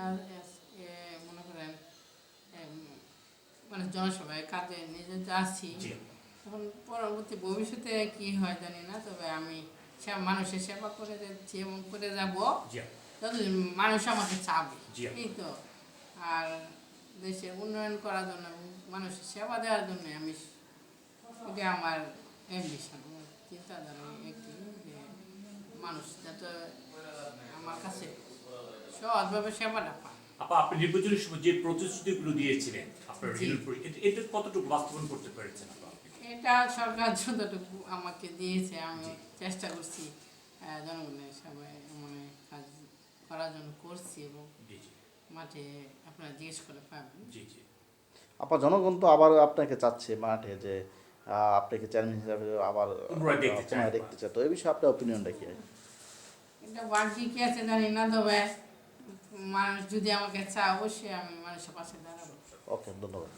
আর মনে করেন মানে জনসভায় কাজে নিজে যাচ্ছি জি। এখন পরবর্তী ভবিষ্যতে কি হয় জানি না তবে আমি মানুষের সেবা করে যাচ্ছি এবং করে যাব যতদিন মানুষ আমাকে চাবে এই তো। আর দেশের উন্নয়ন করার জন্য মানুষের সেবা দেওয়ার জন্য আমি এটা আমার অ্যাম্বিশন চিন্তাধারা একটি মানুষ যাতে আমার কাছে আপা আপনি নির্বাচনের সময় যে প্রতিশ্রুতিগুলো দিয়েছিলেন আপনার এটা- কতটুকু বাস্তবায়ন করতে পেরেছেন আপা এটা সরকার যতটুকু আমাকে দিয়েছে আমি চেষ্টা করছি জনগণের সবাই মানে কাজ করার জন্য করছি এবং মাঠে আপনারা জিজ্ঞেস করে পাবেন। জি জি। আপা জনগণ তো আবার আপনাকে চাচ্ছে মাঠে যে আহ, আপনাকে চেয়ারম্যান হিসাবে আবার দেখতে চায়। দেখতে চায় তো এই বিষয়ে আপনার অপিনিয়নটা কি? এটা বাকি কি আছে জানি না তবে। মানুষ যদি আমাকে চায় অবশ্যই আমি মানুষের পাশে দাঁড়াবো ওকে ধন্যবাদ